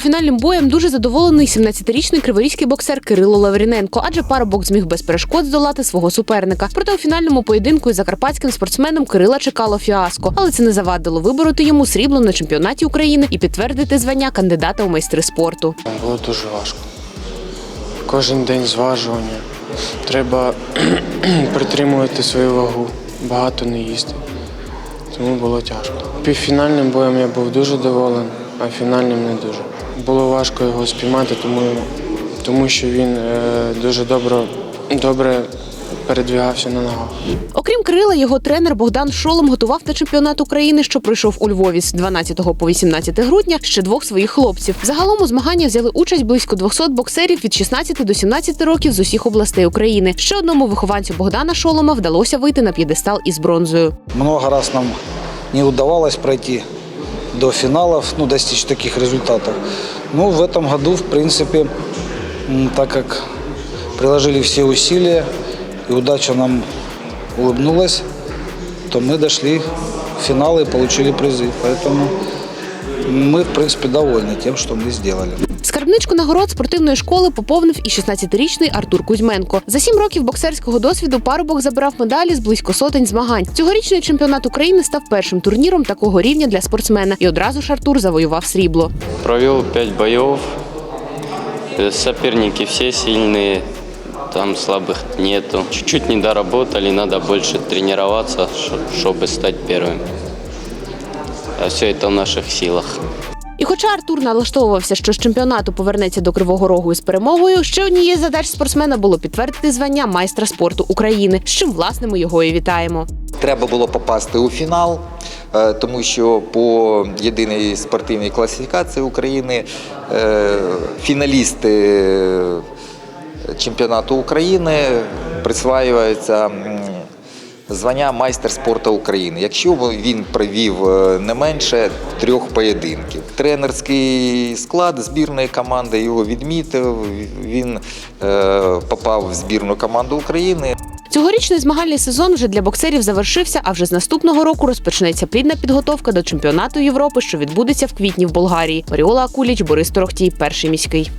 фінальним боєм дуже задоволений 17-річний криворізький боксер Кирило Лавріненко, адже парубок зміг без перешкод здолати свого суперника. Проте у фінальному поєдинку із закарпатським спортсменом Кирила чекало фіаско, але це не завадило вибороти йому срібло на чемпіонаті України і підтвердити звання кандидата у майстри спорту. Було дуже важко. Кожен день зважування. Треба притримувати свою вагу, багато не їсти. Тому було тяжко. Півфінальним боєм я був дуже доволений, а фінальним не дуже. Було важко його спіймати, тому, тому що він е, дуже добре, добре передвігався на ногах. Окрім Кирила, його тренер Богдан Шолом готував на чемпіонат України, що пройшов у Львові з 12 по 18 грудня, ще двох своїх хлопців. Загалом у змаганні взяли участь близько 200 боксерів від 16 до 17 років з усіх областей України. Ще одному вихованцю Богдана Шолома вдалося вийти на п'єдестал із бронзою. Много раз нам не удавалось пройти до финалов, ну, достичь таких результатов. Ну, в этом году, в принципе, так как приложили все усилия и удача нам улыбнулась, то мы дошли в финал и получили призы. Поэтому мы, в принципе, довольны тем, что мы сделали. Скарбничку нагород спортивної школи поповнив і 16-річний Артур Кузьменко. За сім років боксерського досвіду парубок забирав медалі з близько сотень змагань. Цьогорічний чемпіонат України став першим турніром такого рівня для спортсмена, і одразу ж Артур завоював срібло. Провел пять боев. Э, Соперники все сильные, там слабых нету. Чуть-чуть не доработали, надо больше тренироваться, ш- чтобы стать первым. А все это в наших силах. І хоча Артур налаштовувався, що з чемпіонату повернеться до Кривого Рогу із перемогою, ще однією задач спортсмена було підтвердити звання майстра спорту України, з чим власне ми його і вітаємо. Треба було попасти у фінал, е, тому що по єдиній спортивній класифікації України е, фіналісти чемпіонату України присваюється м, звання майстер спорту України, якщо він провів е, не менше трьох поєдинків. Тренерський склад збірної команди його відмітив. Він е, попав в збірну команду України. Цьогорічний змагальний сезон вже для боксерів завершився, а вже з наступного року розпочнеться плідна підготовка до чемпіонату Європи, що відбудеться в квітні в Болгарії. Маріола Акуліч, Борис Торохтій, перший міський.